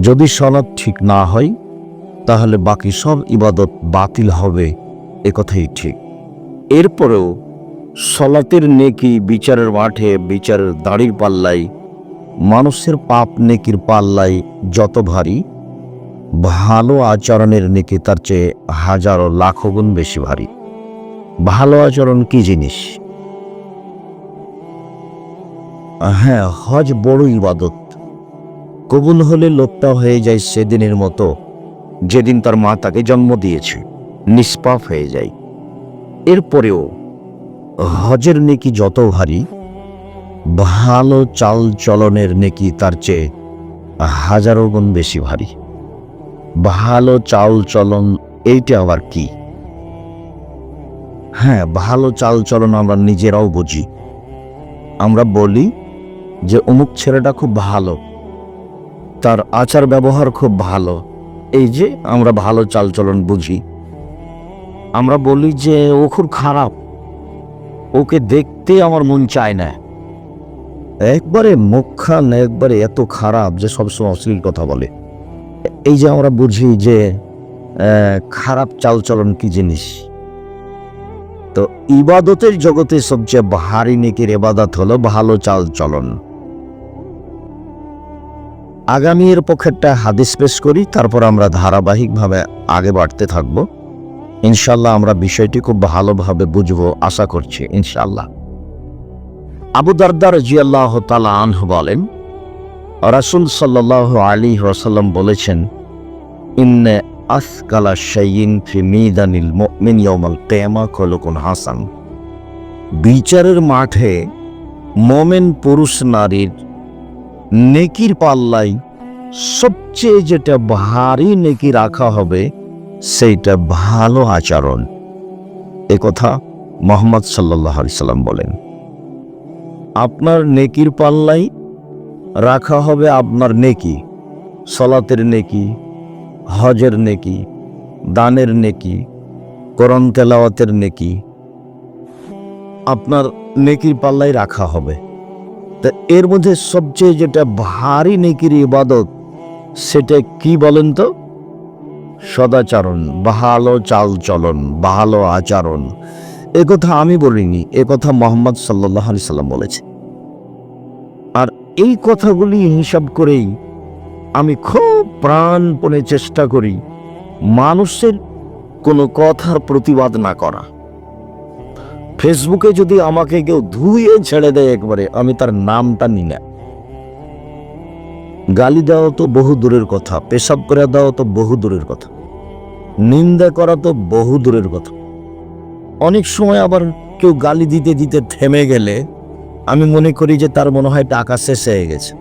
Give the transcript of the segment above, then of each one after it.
যদি সলাৎ ঠিক না হয়, তাহলে বাকি সব ইবাদত বাতিল হবে, এ কথাই ঠিক। এরপরেও সলাতের নেকি বিচারের মাঠে বিচারের দাড়ির পাল্লাই মানুষের পাপ নেকির পাল্লাই যত ভারী, ভালো আচরণের নেকি তার চেয়ে হাজারো লাখো গুণ বেশি ভারী। ভালো আচরণ কি জিনিস? হ্যাঁ হজ বড় ইবাদত। কবুল হলে লোকটা হয়ে যায় সেদিনের মতো। যেদিন তার মা তাকে জন্ম দিয়েছে, নিষ্পাপ হয়ে যায়। এরপরেও হজের নেকি যত ভারী, ভালো চাল চলনের নেকি তার চেয়ে হাজারো গুণ বেশি ভারী। ভালো চাল চলন এইটা আবার কি? হ্যাঁ ভালো চাল চলন আমরা নিজেরাও বুঝি। আমরা বলি যে অমুক ছেলেটা খুব ভালো। তার আচার ব্যবহার খুব ভালো। এই যে, আমরা ভালো চালচলন বুঝি। আমরা বলি যে, ও খুব খারাপ। ওকে দেখতে আমার মন চায় না। একবারে মুখখান একবারে এত খারাপ যে সবসময় অশ্লীল কথা বলে। এই যে আমরা বুঝি যে খারাপ চালচলন কি জিনিস? তো ইবাদতের জগতে সবচেয়ে ভারী নেকির এবাদত হলো ভালো চাল চলন আগামী এর পক্ষেরটা হাদিস পেশ করি, তারপর আমরা ধারাবাহিকভাবে আগে বাড়তে থাকব। ইনশাল্লাহ আমরা বিষয়টি খুব ভালোভাবে বুঝব, আশা করছি, ইনশাল্লাহ। আবু দারদার জিয়াল্লাহ তালা আনহু বলেন, রাসুল সাল্লাহ আলী ওয়াসাল্লাম বলেছেন, ইন্নে আসকালা শাইইন ফি মিদানিল মুমিন ইয়াউমাল কিয়ামা খলুকুন হাসান। বিচারের মাঠে মোমেন পুরুষ নারীর নেকির পাল্লাই সবচেয়ে যেটা ভারী নেকি রাখা হবে, সেইটা ভালো আচরণ। এ কথা মোহাম্মদ সাল্লাহ আলি সাল্লাম বলেন। আপনার নেকির পাল্লাই রাখা হবে আপনার নেকি, সলাতের নেকি, হজের নেকি, দানের নেকি করন তেলাওয়াতের নেকি। আপনার নেকির পাল্লাই রাখা হবে। তা এর মধ্যে সবচেয়ে যেটা ভারী নেকির ইবাদত, সেটা কি বলেন তো? সদাচরণ ভালো চাল চলন ভালো আচরণ। এ কথা আমি বলিনি, এ কথা মোহাম্মদ সাল্লাহ আলি সাল্লাম বলেছে। আর এই কথাগুলি হিসাব করেই আমি খুব প্রাণপণে চেষ্টা করি মানুষের কোনো কথার প্রতিবাদ না করা। ফেসবুকে যদি আমাকে কেউ ধুয়ে ছেড়ে দেয় একবারে, আমি তার নামটা নি না। গালি দেওয়া তো বহু দূরের কথা, পেশাব করে দেওয়া তো বহু দূরের কথা, নিন্দা করা তো বহু দূরের কথা। অনেক সময় আবার কেউ গালি দিতে দিতে থেমে গেলে আমি মনে করি যে তার মনে হয় টাকা শেষ হয়ে গেছে।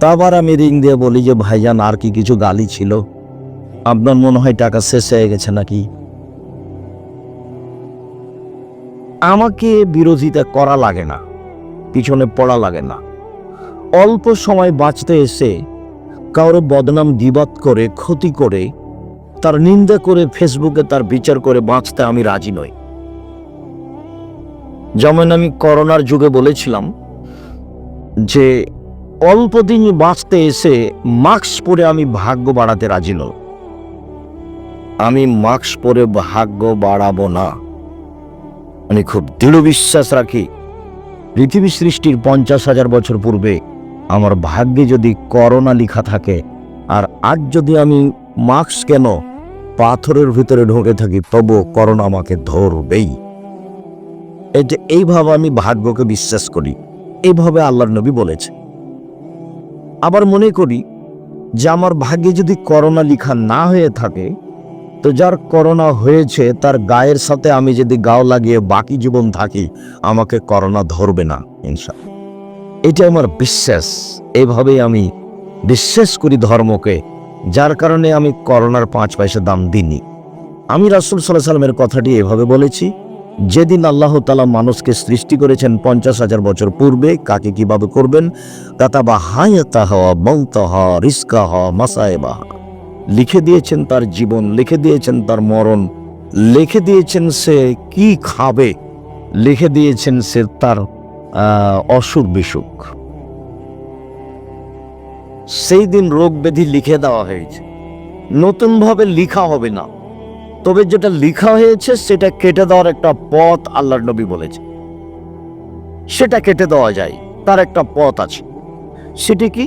তা আবার আমি রিং দিয়ে বলি যে, ভাইজান, আর কি কিছু গালি ছিল? আপনার মনে হয় টাকা শেষ হয়ে গেছে নাকি? আমাকে বিরোধিতা করা লাগে না, পিছনে পড়া লাগে না। অল্প সময় বাঁচতে এসে কারও বদনাম দিবাত করে, ক্ষতি করে, তার নিন্দা করে ফেসবুকে তার বিচার করে বাঁচতে আমি রাজি নই। যেমন আমি করোনার যুগে বলেছিলাম যে, অল্প দিন বাঁচতে এসে মাস্ক পরে আমি ভাগ্য বাড়াতে রাজি নই। আমি মাস্ক পরে ভাগ্য বাড়াবো না। আমি খুব দৃঢ় বিশ্বাস রাখি। পৃথিবী সৃষ্টির পঞ্চাশ হাজার বছর পূর্বে আমার ভাগ্যে যদি করোনা লিখা থাকে, আর আজ যদি আমি মাস্ক কেন পাথরের ভিতরে ঢুকে থাকি তবু করোনা আমাকে ধরবেই। এটা এইভাবে আমি ভাগ্যকে বিশ্বাস করি, এইভাবে আল্লাহর নবী বলেছে। আবার মনে করি যে আমার ভাগ্যে যদি করোনা লিখা না হয়ে থাকে তো যার করোনা হয়েছে, তার গায়ের সাথে আমি যদি গাও লাগিয়ে বাকি জীবন থাকি, আমাকে করোনা ধরবে না ইনশা এটা আমার বিশ্বাস। এইভাবেই আমি বিশ্বাস করি ধর্মকে, যার কারণে আমি করোনার পাঁচ পয়সা দাম দিইনি। আমি রাসুল সাল্লাহ সাল্লামের কথাটি এভাবে বলেছি, যেদিন আল্লাহ তালা মানুষকে সৃষ্টি করেছেন পঞ্চাশ হাজার বছর পূর্বে, কাকে কীভাবে করবেন? কাতা বা হায়াতা হওয়া মৌতা হওয়া রিস্কা হওয়া মাসায়েবা লিখে দিয়েছেন তার জীবন, লিখে দিয়েছেন তার মরণ, লিখে দিয়েছেন সে কি খাবে, লিখে দিয়েছেন সে তার অসুখ বিসুখ। সেই দিন রোগ ব্যাধি লিখে দেওয়া হয়েছে। নতুনভাবে লিখা হবে না। তবে যেটা লিখা হয়েছে সেটা কেটে দেওয়ার একটা পথ আল্লাহর নবী বলেছে সেটা কেটে দেওয়া যায়, তার একটা পথ আছে। সেটি কি?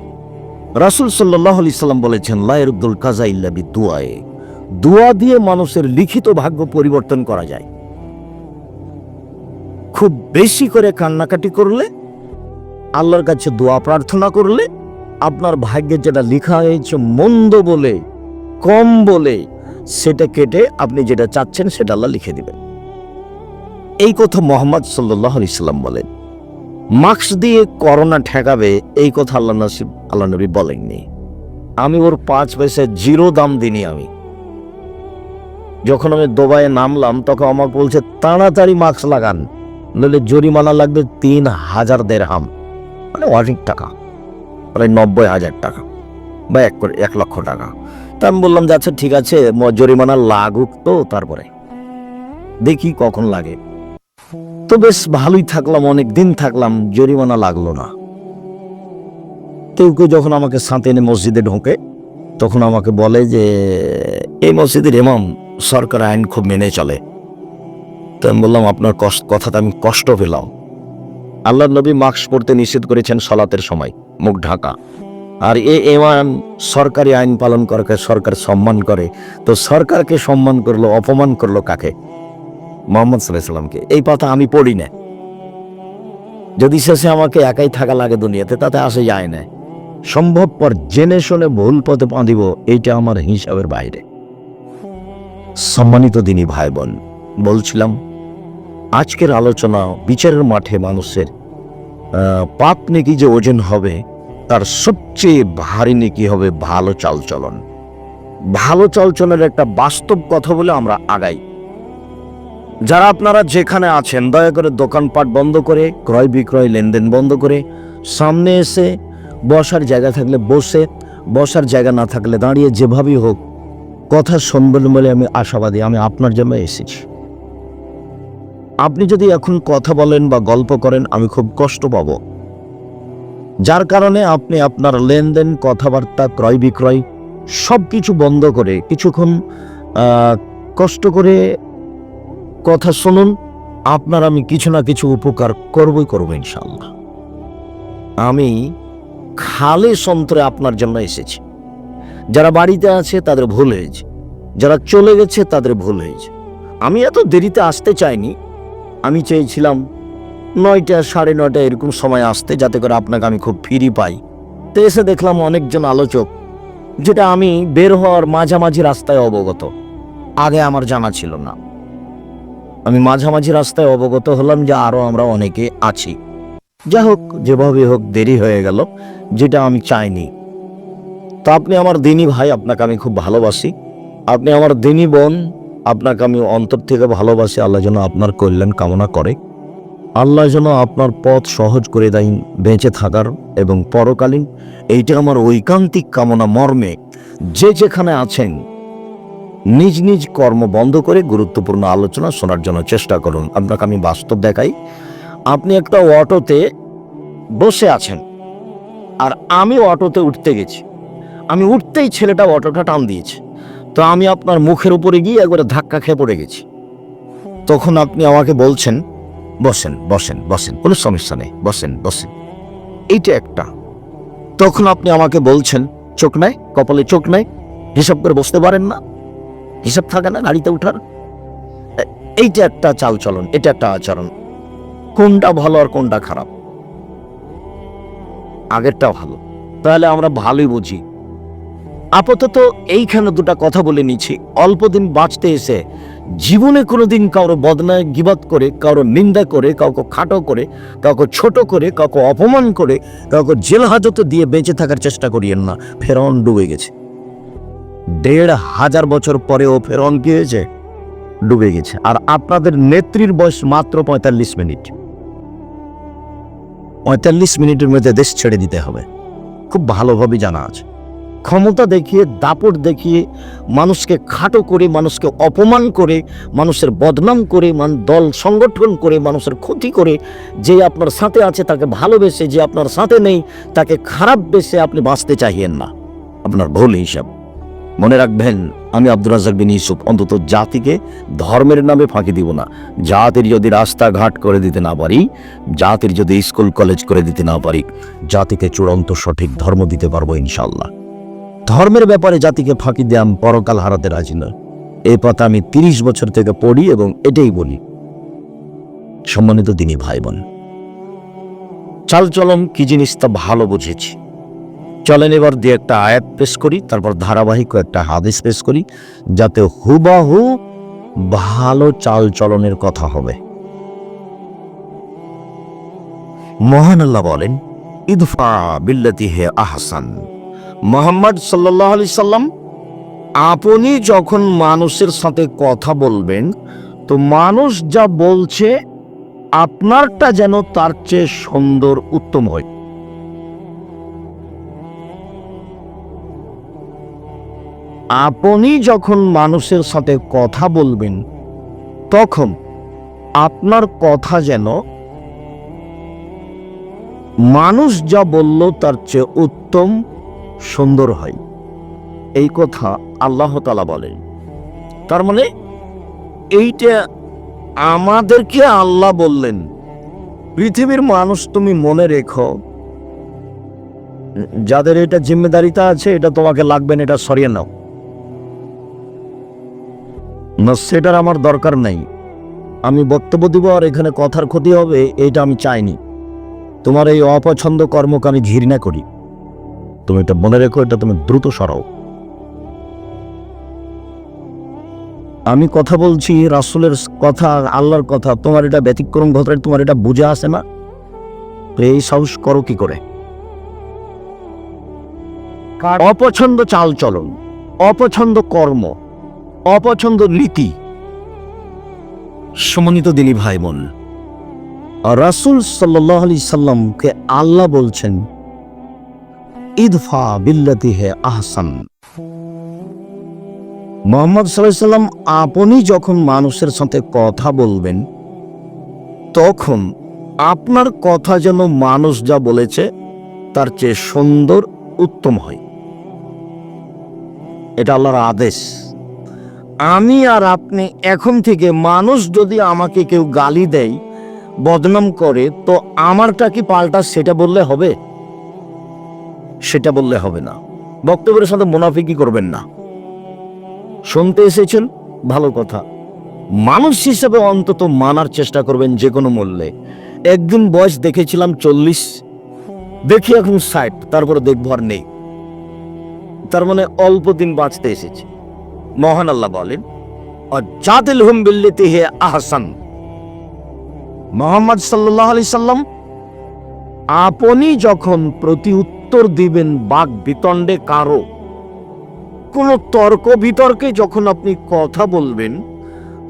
রাসুল সাল্লাহ আলি সাল্লাম বলেছেন লায়রুদ্দুল কাজা ইল্লাবি দুয়ায়ে দোয়া দিয়ে মানুষের লিখিত ভাগ্য পরিবর্তন করা যায়। খুব বেশি করে কান্নাকাটি করলে, আল্লাহর কাছে দোয়া প্রার্থনা করলে, আপনার ভাগ্যে যেটা লেখা হয়েছে মন্দ বলে, কম বলে, সেটা কেটে আপনি যেটা চাচ্ছেন সেটা আল্লাহ লিখে দিবেন। এই কথা মোহাম্মদ সাল্লাহ ইসলাম বলেন। মাস্ক দিয়ে করোনা ঠেকাবে, এই কথা আল্লাহ নসিব, আল্লাহ নবী বলেননি। আমি ওর পাঁচ পয়সা জিরো দাম দিনি আমি। যখন আমি দুবাইয়ে নামলাম, তখন আমার বলছে, তাড়াতাড়ি মাস্ক লাগান, নইলে জরিমানা লাগবে তিন হাজার দেড়হাম। মানে অনেক টাকা, প্রায় নব্বই হাজার টাকা, বা এক এক লক্ষ টাকা। তা আমি বললাম, যে আচ্ছা ঠিক আছে জরিমানা লাগুক তো তারপরে। দেখি কখন লাগে। তো বেশ ভালোই থাকলাম অনেক দিন থাকলাম, জরিমানা লাগল না। কেউ কেউ যখন আমাকে সাঁতে এনে মসজিদে ঢোকে, তখন আমাকে বলে যে, এই মসজিদের ইমাম সরকার আইন খুব মেনে চলে। তো আমি বললাম, আপনার কষ্ট কথাতে আমি কষ্ট পেলাম। আল্লাহ নবী মাস্ক পরতে নিষেধ করেছেন সলাতের সময়, মুখ ঢাকা। আর এ ইমাম সরকারি আইন পালন করাকে সরকার সম্মান করে। তো সরকারকে সম্মান করল, অপমান করল কাকে? মোহাম্মদ সাল্লাহামকে এই কথা আমি পড়ি না। যদি শেষে আমাকে একাই থাকা লাগে দুনিয়াতে, তাতে আসে যায় না। সম্ভবপর জেনে শুনে ভুল পথে বাঁধিব, এইটা আমার হিসাবের বাইরে। সম্মানিত দিনী ভাই বোন বলছিলাম, আজকের আলোচনা বিচারের মাঠে মানুষের পাপ নেকি যে ওজন হবে, তার সবচেয়ে ভারী নেকি হবে ভালো চালচলন। ভালো চালচলনের একটা বাস্তব কথা বলে আমরা আগাই। যারা আপনারা যেখানে আছেন, দয়া করে দোকানপাট বন্ধ করে, ক্রয় বিক্রয় লেনদেন বন্ধ করে, সামনে এসে বসার জায়গা থাকলে বসে, বসার জায়গা না থাকলে দাঁড়িয়ে যেভাবেই হোক, কথা শুনবেন বলে আমি আশাবাদী, আমি আপনার জন্য এসেছি। আপনি যদি এখন কথা বলেন বা গল্প করেন, আমি খুব কষ্ট পাব। যার কারণে আপনি আপনার লেনদেন, কথাবার্তা, ক্রয় বিক্রয় সব কিছু বন্ধ করে, কিছুক্ষণ কষ্ট করে কথা শুনুন, আপনার আমি কিছু না কিছু উপকার করবই করব ইনশাল্লাহ আমি খালে সন্তরে আপনার জন্য এসেছি। যারা বাড়িতে আছে, তাদের ভুল হয়েছে। যারা চলে গেছে, তাদের ভুল হয়েছে। আমি এত দেরিতে আসতে চাইনি। আমি চেয়েছিলাম নয়টা, সাড়ে নয়টা এরকম সময় আসতে, যাতে করে আপনাকে আমি খুব ফিরি পাই। তো এসে দেখলাম অনেকজন আলোচক, যেটা আমি বের হওয়ার মাঝামাঝি রাস্তায় অবগত। আগে আমার জানা ছিল না। আমি মাঝামাঝি রাস্তায় অবগত হলাম যে আরও আমরা অনেকে আছি। যা হোক, যেভাবে হোক দেরি হয়ে গেল, যেটা আমি চাইনি। তো আপনি আমার দিনী ভাই, আপনাকে আমি খুব ভালোবাসি। আপনি আমার দিনী বোন, আপনাকে আমি অন্তর থেকে ভালোবাসি। আল্লাহ যেন আপনার কল্যাণ কামনা করে। আল্লাহ যেন আপনার পথ সহজ করে দেয় বেঁচে থাকার এবং পরকালীন। এইটা আমার ঐকান্তিক কামনা, মর্মে। যে যেখানে আছেন নিজ নিজ কর্ম বন্ধ করে গুরুত্বপূর্ণ আলোচনা শোনার জন্য চেষ্টা করুন। আপনাকে আমি বাস্তব দেখাই। আপনি একটা অটোতে বসে আছেন। আর আমি অটোতে উঠতে গেছি। আমি উঠতেই ছেলেটা অটোটা টান দিয়েছে। তো আমি আপনার মুখের উপরে গিয়ে একবারে ধাক্কা খেয়ে পড়ে গেছি। তখন আপনি আমাকে বলছেন, বসেন বসেন বসেন, কোনো সমস্যা নেই, বসেন বসেন। এইটা একটা। তখন আপনি আমাকে বলছেন, চোখ নাই, কপালে চোখ নাই, হিসাব করে বসতে পারেন না। হিসাব থাকে না, গাড়িতে উঠার। এইটা একটা চাল চলন এটা একটা আচরণ। কোনটা ভালো আর কোনটা খারাপ? আগেরটা ভালো। তাহলে আমরা ভালোই বুঝি। আপাতত এইখানে দুটা কথা বলে নিচ্ছি। অল্প দিন বাঁচতে এসে জীবনে কোনোদিন কারও বদনায় গিবাত করে, কারও নিন্দা করে, কাউকে খাটো করে, কাউকে ছোট করে, কাউকে অপমান করে, কাউকে জেল হাজতে দিয়ে বেঁচে থাকার চেষ্টা করিয়েন না। ফেরন ডুবে গেছে। দেড় হাজার বছর পরেও ফেরন কি হয়েছে ডুবে গেছে। আর আপনাদের নেত্রীর বয়স মাত্র পঁয়তাল্লিশ মিনিট। পঁয়তাল্লিশ মিনিটের মধ্যে দেশ ছেড়ে দিতে হবে। খুব ভালোভাবে জানা আছে। ক্ষমতা দেখিয়ে, দাপট দেখিয়ে, মানুষকে খাটো করে, মানুষকে অপমান করে, মানুষের বদনাম করে, মান, দল সংগঠন করে, মানুষের ক্ষতি করে, যে আপনার সাথে আছে তাকে ভালোবেসে, যে আপনার সাথে নেই, তাকে খারাপ বেসে আপনি বাঁচতে চাহিয়েন না। আপনার ভুল হিসাব। মনে রাখবেন, আমি আব্দুর রাজাক বিন ইউসুফ। অন্তত জাতিকে ধর্মের নামে ফাঁকি দিব না। জাতির যদি রাস্তাঘাট করে দিতে না পারি, জাতির যদি স্কুল, কলেজ করে দিতে না পারি, জাতিকে চূড়ান্ত সঠিক ধর্ম দিতে পারব ইনশাল্লাহ ধর্মের ব্যাপারে জাতিকে ফাঁকি দিয়ে আমি পরকাল হারাতে রাজি নয় এই কথা আমি তিরিশ বছর থেকে পড়ি এবং এটাই বলি। সম্মানিত দিনী ভাই বোন চালচলন কি জিনিস তা ভালো বুঝেছি। চলেন এবার দিয়ে একটা আয়াত পেশ করি, তারপর ধারাবাহিক একটা হাদিস পেশ করি, যাতে হুবাহু ভালো চাল চলনের কথা হবে। মহান আল্লাহ বলেন, ইদফা বিল্লাতি হে আহসান। মোহাম্মদ সাল্লাহ আলি সাল্লাম, আপনি যখন মানুষের সাথে কথা বলবেন, তো মানুষ যা বলছে, আপনারটা যেন তার চেয়ে সুন্দর, উত্তম হয়। আপনি যখন মানুষের সাথে কথা বলবেন, তখন আপনার কথা যেন মানুষ যা বলল তার চেয়ে উত্তম সুন্দর হয়। এই কথা আল্লাহ তালা বলেন। তার মানে এইটা আমাদেরকে আল্লাহ বললেন, পৃথিবীর মানুষ তুমি মনে রেখো, যাদের এটা জিম্মেদারিতা আছে, এটা তোমাকে লাগবে না, এটা সরিয়ে নাও। না সেটার আমার দরকার নেই। আমি বক্তব্য দিব আর এখানে কথার ক্ষতি হবে এটা আমি চাইনি। তোমার এই অপছন্দ কর্মকে আমি ঘৃণা করি। তুমি এটা মনে রেখো এটা তুমি দ্রুত সরাও। আমি কথা বলছি রাসুলের কথা আল্লাহর কথা। তোমার এটা ব্যতিক্রম ঘটে তোমার এটা বুঝে আসে না? তো এই সাহস করো কি করে? অপছন্দ চাল চলন অপছন্দ কর্ম। অপছন্দ নীতি। সমন্বিত দিনী ভাই বোন রাসুল সাল্লাহ আলি সাল্লামকে আল্লাহ বলছেন, ইদফা বিল্লাতি হে আহসান। মোহাম্মদ সাল্লাম আপনি যখন মানুষের সাথে কথা বলবেন, তখন আপনার কথা যেন মানুষ যা বলেছে, তার চেয়ে সুন্দর, উত্তম হয়। এটা আল্লাহর আদেশ। আমি আর আপনি এখন থেকে মানুষ যদি আমাকে কেউ গালি দেয়, বদনাম করে, তো আমারটা কি পাল্টা সেটা বললে হবে? সেটা বললে হবে না। বক্তব্যের সাথে মুনাফিকি করবেন না। শুনতে এসেছেন? ভালো কথা। মানুষ হিসেবে অন্তত মানার চেষ্টা করবেন যে কোনো মূল্যে। একদিন বয়স দেখেছিলাম চল্লিশ। দেখি এখন ষাট, তারপরে দেখব আর নেই। তার মানে অল্প দিন বাঁচতে এসেছে। মহান আল্লাহ বলেন জাতিল হুম বিল্লিতে হে আহসান। মোহাম্মদ সাল্লাহ আলি সাল্লাম আপনি যখন প্রতি উত্তর দিবেন বাক বিতণ্ডে কারও, কোন তর্ক বিতর্কে যখন আপনি কথা বলবেন,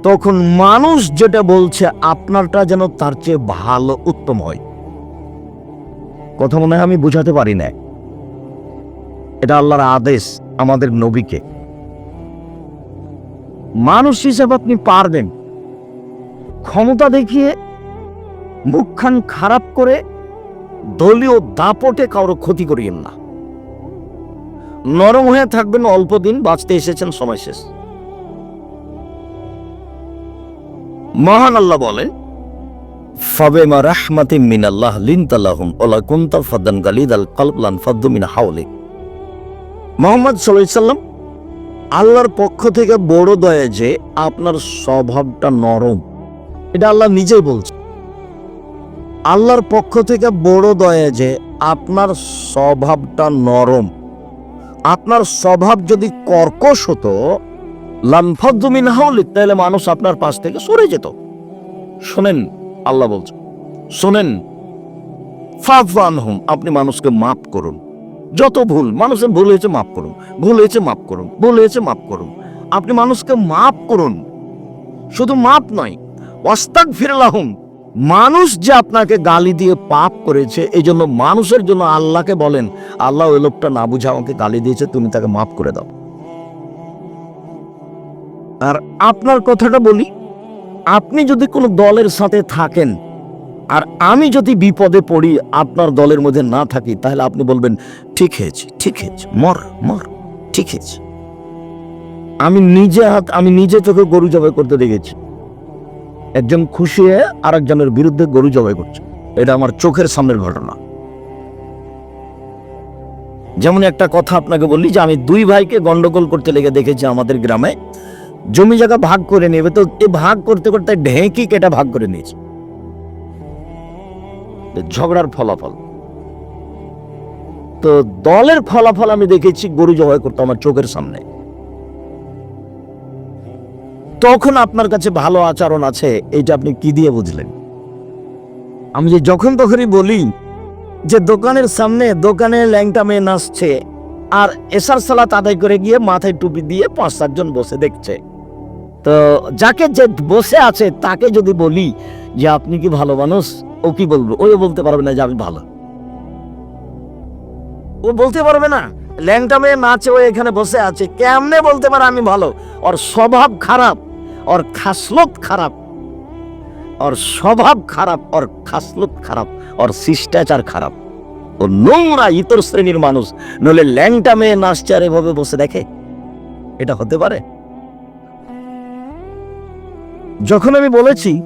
তখন মানুষ যেটা বলছে আপনারটা যেন তার চেয়ে ভালো উত্তম হয়। কথা মনে হয় আমি বুঝাতে পারি না এটা আল্লাহর আদেশ আমাদের নবীকে। মানুষ হিসেবে আপনি পারবেন ক্ষমতা দেখিয়ে মুখখান খারাপ করে দলীয় দাপটে কারও ক্ষতি করিয়েন না। নরম হয়ে থাকবেন অল্প দিন, বাঁচতে এসেছেন, সময় শেষ। মহান আল্লাহ বলে ফাবেমা রাহমাতি মিনাল্লাহ লিনতালাহুম ওলা কুনতা ফাদান গালিদ আল কালবলান ফাদ্দু মিন হাওলে মোহাম্মদ সাল্লাল্লাহু সাল্লাম আল্লাহর পক্ষ থেকে বড় দয়া যে আপনার স্বভাবটা নরম। এটা আল্লাহ নিজেই বলছে আল্লাহর পক্ষ থেকে বড় দয়া যে আপনার স্বভাবটা নরম। আপনার স্বভাব যদি কর্কশ হতো লামফাদ্দুমিন হাউলিক তাহলে মানুষ আপনার পাশ থেকে সরে যেত। শোনেন, আল্লাহ বলছে শোনেন ফাফান হুম আপনি মানুষকে মাফ করুন। যত ভুল, মানুষের ভুল হয়েছে মাফ করুন, ভুল হয়েছে মাফ করুন, ভুল হয়েছে মাফ করুন। আপনি মানুষকে মাফ করুন, শুধু মাফ নয় অস্তাক ফিরলাহুম মানুষ যে আপনাকে গালি দিয়ে পাপ করেছে এই জন্য মানুষের জন্য আল্লাহকে বলেন, আল্লাহ ওই লোকটা না বুঝে আমাকে গালি দিয়েছে, তুমি তাকে মাফ করে দাও। আর আপনার কথাটা বলি, আপনি যদি কোনো দলের সাথে থাকেন আর আমি যদি বিপদে পড়ি, আপনার দলের মধ্যে না থাকি, তাহলে আপনি বলবেন, ঠিক হয়েছে ঠিক হয়েছে, মর মর, ঠিক হয়েছে। আমি নিজে হাত, আমি নিজে চোখে গরু জবাই করতে দেখেছি। একজন খুশি হয়ে আর একজনের বিরুদ্ধে গরু জবাই করছে। এটা আমার চোখের সামনের ঘটনা। যেমন একটা কথা আপনাকে বললি যে, আমি দুই ভাইকে গন্ডগোল করতে লেগে দেখেছি আমাদের গ্রামে। জমি জায়গা ভাগ করে নেবে, তো এই ভাগ করতে করতে ঢেঁকি কেটে ভাগ করে নিয়েছে। ঝগড়ার ফলাফল। তো দলের ফলাফল আমি দেখেছি, গরু জবাই করতো আমার চোখের সামনে। তখন আপনার কাছে ভালো আচরণ আছে এটা আপনি কি দিয়ে বুঝলেন? আমি যে যখন তখনই বলি যে দোকানের সামনে দোকানে ল্যাংটা মেয়ে নাচছে, আর এসার সালাত আদায় করে গিয়ে মাথায় টুপি দিয়ে পাঁচ সাতজন বসে দেখছে। তো যাকে যে বসে আছে, তাকে যদি বলি যে, আপনি কি ভালো মানুষ? ও কি বলব? ওই বলতে পারবে না যে আমি ভালো। ও বলতে পারবে না, ল্যাংটা মেয়ে নাচে, ও এখানে বসে আছে। কেমনে বলতে পারে আমি ভালো? ওর স্বভাব খারাপ, ওর খাসলত খারাপ। ওর স্বভাব খারাপ, ওর খাসলত খারাপ, ওর শিষ্টাচার খারাপ। ও নোংরা ইতর শ্রেণির মানুষ নলে ল্যাংটা মেয়ে নাচছে আর এভাবে বসে দেখে। এটা হতে পারে? যখন আমি বলেছি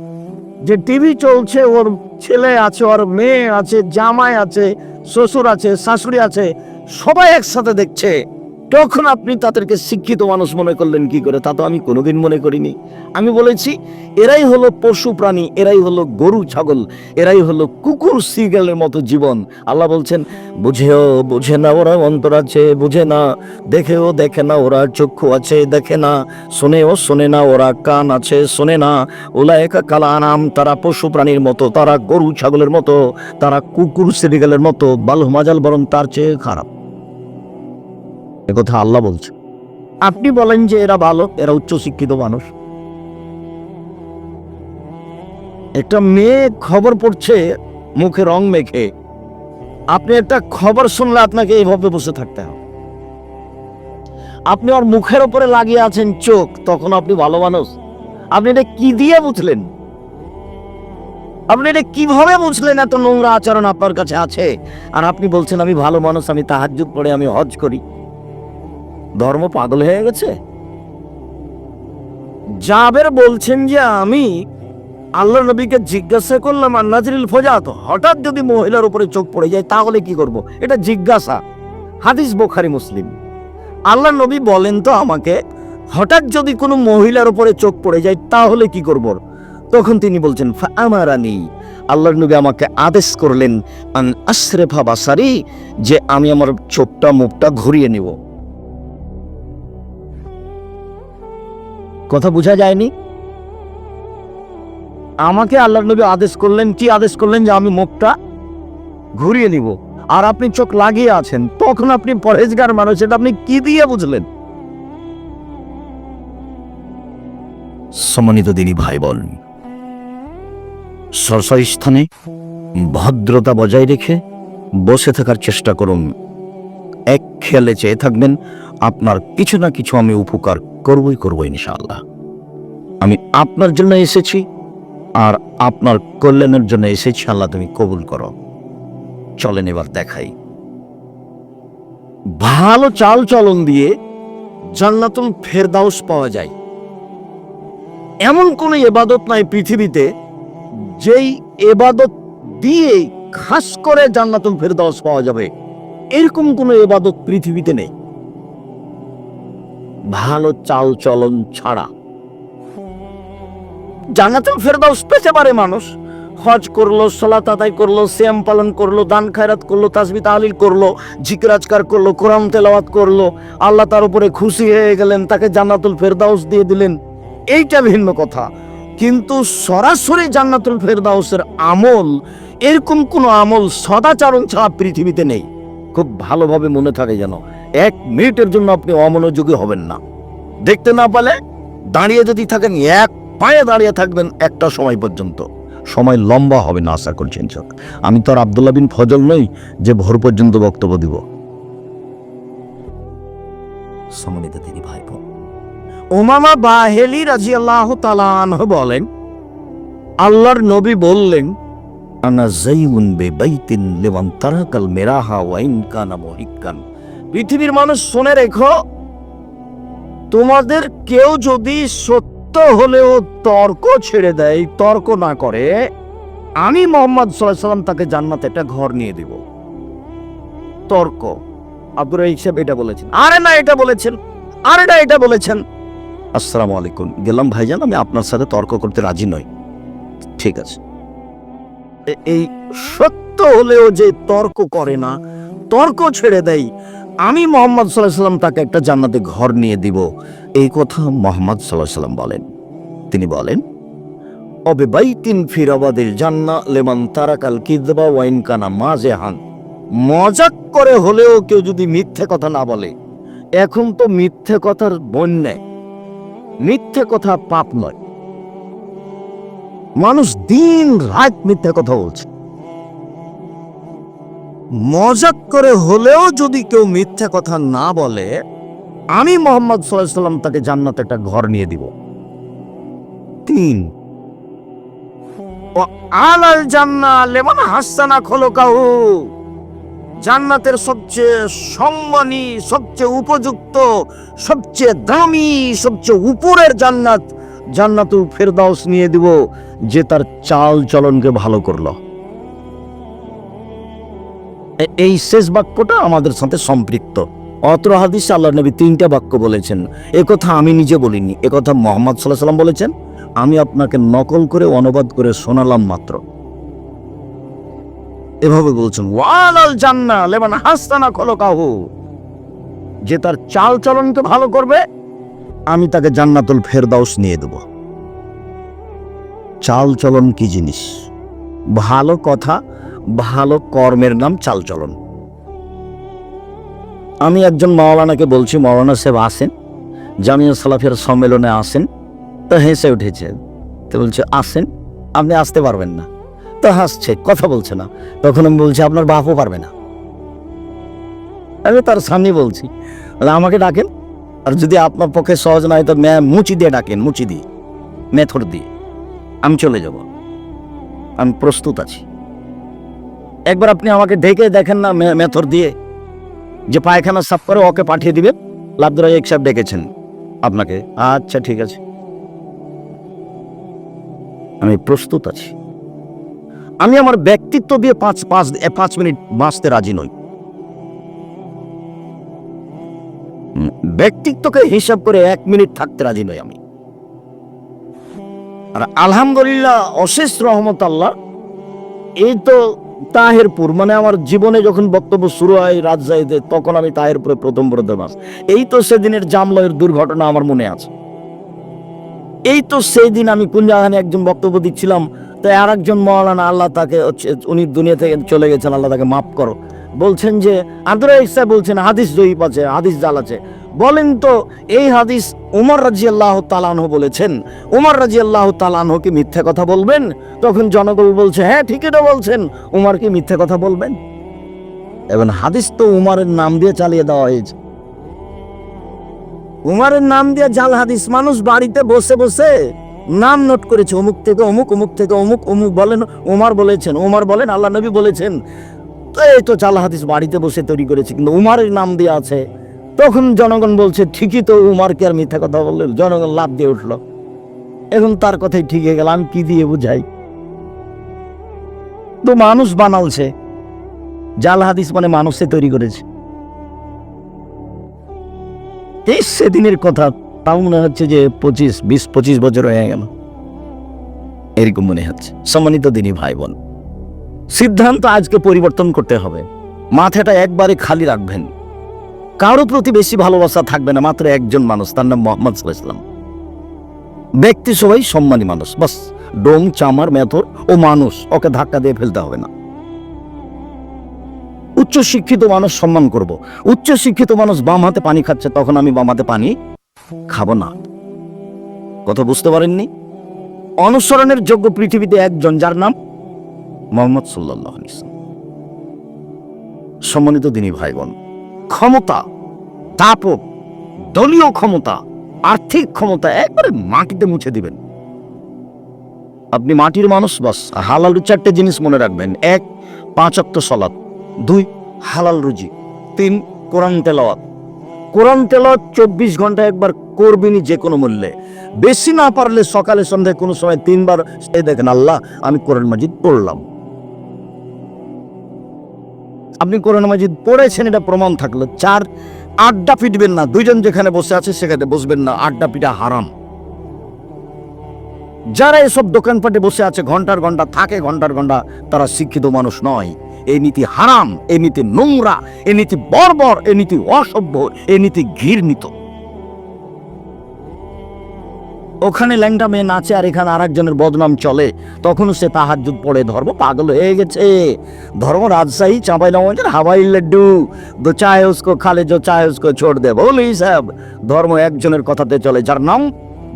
যে টিভি চলছে, ওর ছেলে আছে, ওর মেয়ে আছে, জামাই আছে, শ্বশুর আছে, শাশুড়ি আছে, সবাই একসাথে দেখছে। তখন আপনি তাদেরকে শিক্ষিত মানুষ মনে করলেন কি করে? তা তো আমি কোনোদিন মনে করিনি। আমি বলেছি, এরাই হলো পশু প্রাণী, এরাই হলো গরু, ছাগল, এরাই হলো কুকুর, সিগেলের মতো জীবন। আল্লাহ বলছেন, বুঝেও বুঝে না ওরা অন্তর আছে, বুঝে না। দেখেও দেখে না ওরা চক্ষু আছে, দেখে না। শোনেও শোনে না ওরা কান আছে, শোনে না। ওলা একা কালা আনাম, তারা পশু প্রাণীর মতো, তারা গরু, ছাগলের মতো, তারা কুকুর সিরিগালের মতো। বালু মাজাল বরং তার চেয়ে খারাপ। কথা আল্লাহ বলছে। আপনি বলেন যে এরা ভালো, এরা উচ্চ শিক্ষিত মানুষ। একটা মেয়ে খবর পড়ছে, মুখে রং মেখে। আপনি একটা খবর শুনলে আপনাকে এইভাবে বসে থাকতে হবে। আপনি ওর মুখের উপরে লাগিয়ে আছেন চোখ, তখন আপনি ভালো মানুষ। আপনি এটা কি দিয়ে বুঝলেন? আপনি এটা কীভাবে বুঝলেন এত নোংরা আচরণ আপনার কাছে আছে? আর আপনি বলছেন, আমি ভালো মানুষ, আমি তাহাজ্জুদ পড়ে, আমি হজ করি। ধর্ম পাগল হয়ে গেছে? জাবের বলছেন যে আমি আল্লাহ নবীকে জিজ্ঞাসা করলাম, আর নাজরিল ফজাত, হঠাৎ যদি মহিলার উপরে চোখ পড়ে যায়, তাহলে কি করব? এটা জিজ্ঞাসা। হাদিস বোখারি, মুসলিম। আল্লাহ নবী বলেন তো আমাকে, হঠাৎ যদি কোনো মহিলার উপরে চোখ পড়ে যায়, তাহলে কি করব? তখন তিনি বলছেন আমারানি আল্লাহর নবী আমাকে আদেশ করলেন, আন আশরেফা বাসারি, যে আমি আমার চোখটা, মুখটা ঘুরিয়ে নিব। কথা বোঝা যায়নি? আমাকে আল্লাহ নবী আদেশ করলেন, কি আদেশ করলেন যে আমি মুখটা ঘুরিয়ে নিব। আর আপনি চোখ লাগিয়ে আছেন, তখন আপনি পরেজগার মানুষ এটা আপনি কি দিয়ে বুঝলেন? সম্মানিত দিনী ভাই বোন সরসর স্থানে ভদ্রতা বজায় রেখে বসে থাকার চেষ্টা করুন। এক খেয়ালে চেয়ে থাকবেন, আপনার কিছু না কিছু আমি উপকার করবই করব ইনশাআল্লাহ। আমি আপনার জন্য এসেছি আর আপনার কল্যাণের জন্য এসেছি, আল্লাহ তুমি কবুল করো। চলেন এবার দেখাই। ভালো চাল চলন দিয়ে জান্নাতুল ফেরদাউস পাওয়া যায়। এমন কোন এবাদত নাই পৃথিবীতে যেই এবাদত দিয়ে খাস করে জান্নাতুল ফেরদাউস পাওয়া যাবে। এরকম কোনো এবাদত পৃথিবীতে নেই। ভালো চাল চলন ছাড়া। জান্নাতুল ফেরদাউস পেতে পারে মানুষ। হজ করল, সলাত আদায় করল শ্যাম পালন করল, দান খায়রাত করল তাসবি তাহলিল করল জিকরাজকার করল, কোরআন তেলাওয়াত করল, আল্লাহ তার উপরে খুশি হয়ে গেলেন, তাকে জান্নাতুল ফেরদাউস দিয়ে দিলেন। এইটা ভিন্ন কথা। কিন্তু সরাসরি জান্নাতুল ফেরদাউসের আমল, এরকম কোনো আমল সদাচারণ ছাড়া পৃথিবীতে নেই। খুব ভালোভাবে মনে থাকে যেন এক মিনিটের জন্য আপনি অমনোযোগী হবেন না। দেখতে না পালে দাঁড়িয়ে যদি থাকেন, এক পায়ে দাঁড়িয়ে থাকবেন একটা সময় পর্যন্ত। সময় লম্বা হবে না, আশা করছেন চক। আমি তো আর আবদুল্লাহ বিন ফজল নই, যে ভোর পর্যন্ত বক্তব্য দিব। সম্মানিত তিনি ভাই ওমামা বাহেলি রাজি আল্লাহ তালানহ বলেন, আল্লাহর নবী বললেন, আনা জাইউন বে বাইতিন লেওয়ান তারাকাল মেরাহা ওয়াইন কানা মহিকান পৃথিবীর মানুষ শুনে রেখো, তোমাদের কেউ যদি সত্য হলেও তর্ক ছেড়ে দেয়, তর্ক না করে, আমি মোহাম্মদ সাল্লাম তাকে জান্নাতে একটা ঘর নিয়ে দিব। তর্ক। আব্দুর রহিক সাহেব এটা বলেছেন। আরে না, এটা বলেছেন। আরে না, এটা বলেছেন। আসসালামু আলাইকুম। গেলাম, ভাইজান, আমি আপনার সাথে তর্ক করতে রাজি নই। ঠিক আছে। এই সত্য হলেও যে তর্ক করে না, তর্ক ছেড়ে দেয় আমি মোহাম্মদ সাল্লাহ সাল্লাম তাকে একটা জান্নাতে ঘর নিয়ে দিব। এই কথা মোহাম্মদ সাল্লাহ সাল্লাম বলেন। তিনি বলেন, অবে বাইতিন ফিরাবাদের জান্না লেমান তারাকাল কিদবা ওয়াইন কানা মাজে হান মজাক করে হলেও কেউ যদি মিথ্যে কথা না বলে, এখন তো মিথ্যে কথার বন্যায় মিথ্যে কথা পাপ নয়। মানুষ দিন রাত মিথ্যে কথা বলছে। মজাক করে হলেও যদি কেউ মিথ্যা কথা না বলে, আমি মোহাম্মদ সাল্লাম তাকে জান্নাতে একটা ঘর নিয়ে দিব। তিন। আলাল জান্না লেমন হাসানা খোলকাহু। জান্নাতের সবচেয়ে সম্মানী, সবচেয়ে উপযুক্ত, সবচেয়ে দামি, সবচেয়ে উপরের জান্নাত জান্নাতুল ফেরদাউস নিয়ে দিব, যে তার চাল চলনকে ভালো করল। এই শেষ বাক্যটা আমাদের সাথে সম্পৃক্ত। অত্র হাদিস আল্লাহ নবী তিনটা বাক্য বলেছেন। এ কথা আমি নিজে বলিনি, এ কথা মোহাম্মদ সাল্লাহ সাল্লাম বলেছেন। আমি আপনাকে নকল করে, অনুবাদ করে শোনালাম মাত্র। এভাবে বলছেন, ওয়ালাল জান্না লেবান হাস্তানা খলকাহু। যে তার চাল চলনকে ভালো করবে, আমি তাকে জান্নাতুল ফেরদাউস নিয়ে দেব। চাল চলন কি জিনিস? ভালো কথা ভালো কর্মের নাম চালচলন। আমি একজন মাওলানাকে বলছি মাওলানা সাহেব আসেন জামিয়া সালাফের সম্মেলনে আসেন তো হেসে উঠেছে। তো বলছে আসেন আপনি আসতে পারবেন না। তো হাসছে কথা বলছে না। তখন আমি বলছি আপনার বাপও পারবে না। আমি তার সামনে বলছি বলে, আমাকে ডাকেন। আর যদি আপনার পক্ষে সহজ না হয় তো ম্যা মুচি দিয়ে ডাকেন মুচি দিয়ে মেথর দিয়ে। আমি চলে যাব। আমি প্রস্তুত আছি। একবার আপনি আমাকে ডেকে দেখেন না মেথর দিয়ে যে পায়খানা সাফ করে ওকে পাঠিয়ে দিবেন লাবদুরাই এক সাহেব ডেকেছেন আপনাকে। আচ্ছা ঠিক আছে। আমি প্রস্তুত আছি। আমি আমার ব্যক্তিত্ব দিয়ে পাঁচ পাঁচ পাঁচ মিনিট বাঁচতে রাজি নই। ব্যক্তিত্বকে হিসাব করে এক মিনিট থাকতে রাজি নই আমি। আর আলহামদুলিল্লাহ, অশেষ রহমত আল্লাহ, এই তো তাহেরপুর মানে আমার জীবনে যখন বক্তব্য শুরু হয় রাজশাহীতে, তখন আমি তাহেরপুরে প্রথম ব্রত মাস এই তো সেদিনের জামলয়ের দুর্ঘটনা আমার মনে আছে। এই তো সেই দিন আমি জায়গায় একজন বক্তব্য দিচ্ছিলাম তো আর একজন মৌলানা আল্লাহ তাকে উনি দুনিয়া থেকে চলে গেছেন, আল্লাহ তাকে মাফ করো। বলছেন যে আদরা ইসা বলছেন, হাদিস জয়ীপ আছে, হাদিস জাল আছে। বলেন তো, এই হাদিস উমর রাজি আল্লাহ তালানহ বলেছেন। উমর রাজি আল্লাহ তালানহ কি মিথ্যা কথা বলবেন? তখন জনগণ বলছে হ্যাঁ ঠিকই তো বলছেন। উমর কি মিথ্যা কথা বলবেন? এবং হাদিস তো উমারের নাম দিয়ে চালিয়ে দেওয়া হয়েছে। উমারের নাম দিয়ে জাল হাদিস মানুষ বাড়িতে বসে বসে নাম নোট করেছে, অমুক থেকে অমুক অমুক থেকে অমুক অমুক বলেন, উমার বলেছেন, উমার বলেন, আল্লাহ নবী বলেছেন। তো এই তো জাল হাদিস বাড়িতে বসে তৈরি করেছে, কিন্তু উমারের নাম দিয়ে আছে। তখন জনগণ বলছে, ঠিকই তো উমারকে আর মিথ্যা কথা বললে। জনগণ লাভ দিয়ে উঠল। এখন তার কথাই ঠিক হয়ে গেল, আমি কি দিয়ে বুঝাই? তো মানুষ বানালছে, জাল হাদিস মানে মানুষে তৈরি করেছে। এই সেদিনের কথা, তাও মনে হচ্ছে যে পঁচিশ, বিশ, পঁচিশ বছর হয়ে গেল। এরকম মনে হচ্ছে, সম্মানিত দিনী ভাই বোন সিদ্ধান্ত আজকে পরিবর্তন করতে হবে। মাথাটা একবারে খালি রাখবেন। কারও প্রতি বেশি ভালোবাসা থাকবে না, মাত্র একজন মানুষ, তার নাম মোহাম্মদ সাল্লাহ ইসলাম ব্যক্তি সবাই সম্মানী মানুষ, বাস, ডোম, চামার, মেথর ও মানুষ, ওকে ধাক্কা দিয়ে ফেলতে হবে না। উচ্চ শিক্ষিত মানুষ সম্মান করব। উচ্চ শিক্ষিত মানুষ বাম হাতে পানি খাচ্ছে, তখন আমি বাম হাতে পানি খাব না। কথা বুঝতে পারেননি? অনুসরণের যোগ্য পৃথিবীতে একজন, যার নাম মোহাম্মদ সাল্লাহ সম্মানিত দিনী ভাই বোন ক্ষমতা তাপক দলীয় ক্ষমতা, আর্থিক ক্ষমতা একবারে মাটিতে মুছে দিবেন। আপনি মাটির মানুষ, বাস। হালাল চারটে জিনিস মনে রাখবেন। এক, পাঁচ অক্ত সলাৎ দুই, হালাল রুজি। তিন, কোরআন তেলাওয়াত। কোরআন তেলাওয়াত চব্বিশ ঘণ্টা একবার করবেনই যে কোনো মূল্যে। বেশি না পারলে সকালে সন্ধ্যায় কোনো সময় তিনবার, এই দেখেন আল্লাহ, আমি কোরআন মাজিদ পড়লাম। আপনি কোরআন মাজিদ পড়েছেন, এটা প্রমাণ থাকল। চার, আড্ডা পিটবেন না। দুইজন যেখানে বসে আছে, সেখানে বসবেন না। আড্ডা পিটা হারাম। যারা এসব দোকানপাটে বসে আছে, ঘণ্টার ঘণ্টা থাকে, ঘণ্টার ঘণ্টা তারা শিক্ষিত মানুষ নয়। এই নীতি হারাম এ নীতি নোংরা এ নীতি বর্বর এ নীতি অসভ্য এ নীতি ঘৃণিত। ওখানে ল্যাংটা মেয়ে নাচে আর এখানে আর একজনের বদনাম চলে। তখনও সে তাহাজুদ পড়ে, ধর্ম পাগল হয়ে গেছে। ধর্ম রাজশাহী চাঁপাই নবাবের হাওয়াই লাড্ডু। দো চায় উসকো, খালে জো চায় উসকো, ছোড় দে, বলি সাহেব। ধর্ম একজনের কথাতে চলে, যার নাম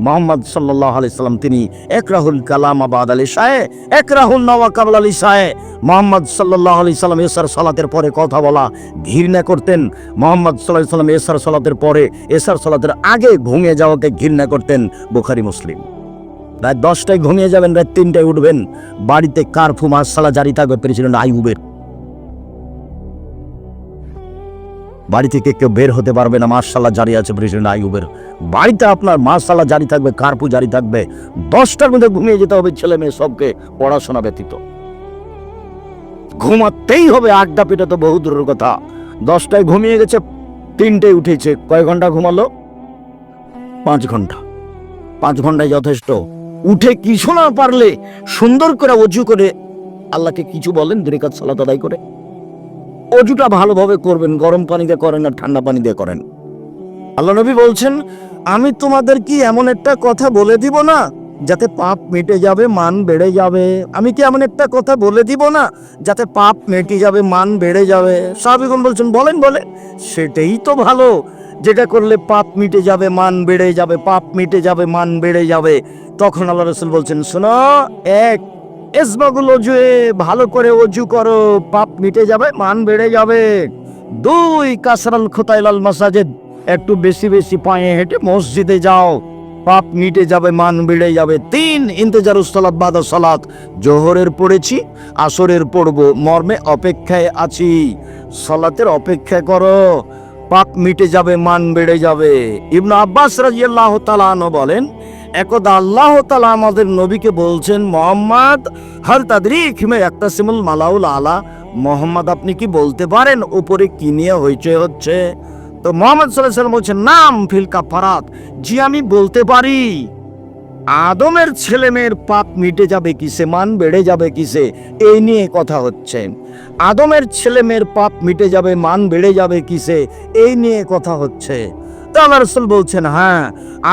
মোহাম্মদ সাল্লাহ আলাইসাল্লাম তিনি একরাহুল কালাম আবাদ আলী শাহে, একরাহুল নওয়া কাবল আলী শাহে। মোহাম্মদ সাল্লাহ আলি সাল্লাম এসার সালাতের পরে কথা বলা ঘৃণা করতেন। মোহাম্মদ সাল্লাহ সাল্লাম এসার সালাতের পরে, এসার সালাতের আগে ঘুমিয়ে যাওয়াকে ঘৃণা করতেন বুখারি, মুসলিম। রাত দশটায় ঘুমিয়ে যাবেন, রাত তিনটায় উঠবেন। বাড়িতে কারফু মাসালা জারি থাকবে, প্রেসিডেন্ট আইউবের বাড়ি থেকে কেউ বের হতে পারবে না মার্শাল্লাহ জারি আছে প্রেসিডেন্ট আইয়ুবের বাড়িতে আপনার মার্শাল্লাহ জারি থাকবে, কার্পু জারি থাকবে। দশটার মধ্যে ঘুমিয়ে যেতে হবে ছেলে মেয়ে সবকে, পড়াশোনা ব্যতীত। ঘুমাতেই হবে আড্ডা পিটা তো বহু দূরের কথা। দশটায় ঘুমিয়ে গেছে তিনটেই উঠেছে। কয় ঘণ্টা ঘুমালো? পাঁচ ঘণ্টা। পাঁচ ঘন্টায় যথেষ্ট। উঠে কিছু না পারলে সুন্দর করে অজু করে, আল্লাহকে কিছু বলেন দুরিকাত সালাত আদায় করে। অজুটা ভালোভাবে করবেন, গরম পানি দিয়ে করেন আর ঠান্ডা পানি দিয়ে করেন। আল্লাহ নবী বলছেন, আমি তোমাদের কি এমন একটা কথা বলে দিব না, যাতে পাপ মিটে যাবে, মান বেড়ে যাবে? আমি কি এমন একটা কথা বলে দিব না, যাতে পাপ মেটে যাবে, মান বেড়ে যাবে? সাহাবিগণ বলছেন, বলেন বলেন। সেটাই তো ভালো, যেটা করলে পাপ মিটে যাবে, মান বেড়ে যাবে, পাপ মিটে যাবে, মান বেড়ে যাবে। তখন আল্লাহ রসুল বলছেন, শোনো, এক এসবাগুল অজুয়ে ভালো করে অজু করো, পাপ মিটে যাবে, মান বেড়ে যাবে। দুই কাসরাল খোতাইলাল মাসাজেদ, একটু বেশি বেশি পায়ে হেঁটে মসজিদে যাও, পাপ মিটে যাবে, মান বেড়ে যাবে। তিন, ইন্তেজারুস সালাত বাদা সালাত। জোহরের পড়েছি, আসরের পড়ব, মর্মে অপেক্ষায় আছি। সালাতের অপেক্ষা করো, পাপ মিটে যাবে, মান বেড়ে যাবে। ইবনু আব্বাস রাজিয়াল্লাহ তালানো বলেন একদা আল্লাহ তালা আমাদের নবীকে বলছেন, মোহাম্মদ হর তাদরিক মে একটা সিমুল মালাউল আলা। মোহাম্মদ, আপনি কি বলতে পারেন? উপরে কি নিয়ে হইচই হচ্ছে? তো মোহাম্মদ সাল্লাহ সাল্লাম বলছেন, নাম ফিল কাফারাত। জি, আমি বলতে পারি। আদমের ছেলে মেয়ের পাপ মিটে যাবে কিসে? মান বেড়ে যাবে কিসে? এই নিয়ে কথা হচ্ছে। আদমের ছেলে মেয়ের পাপ মিটে যাবে, মান বেড়ে যাবে কিসে? এই নিয়ে কথা হচ্ছে। আল্লাহ রসুল বলছেন হ্যাঁ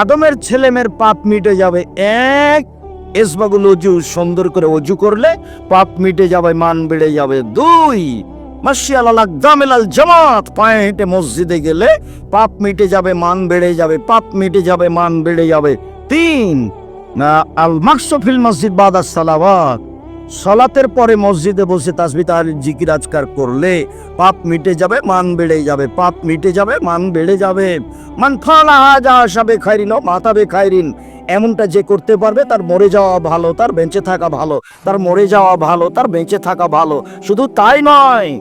আদমের ছেলে মেয়ের পাপ মিটে যাবে এক এসবাগুল অজু সুন্দর করে অজু করলে পাপ মিটে যাবে, মান বেড়ে যাবে দুই। জামাত, পায়ে হেঁটে মসজিদে গেলে পাপ মিটে যাবে, মান বেড়ে যাবে, পাপ মিটে যাবে, মান বেড়ে যাবে তিন। আল মাকসফিল মসজিদ বাদাস সালাওয়াত। সলাতের পরে মসজিদে বসে তাসবি তার জিকির আজকার করলে পাপ মিটে যাবে, মান বেড়ে যাবে। পাপ মিটে যাবে, মান বেড়ে যাবে। মান ফালা যা আসাবে খাইরিন মাতাবে খাইরিন। এমনটা যে করতে পারবে তার মরে যাওয়া ভালো, তার বেঁচে থাকা ভালো, তার মরে যাওয়া ভালো, তার বেঁচে থাকা ভালো। শুধু তাই নয়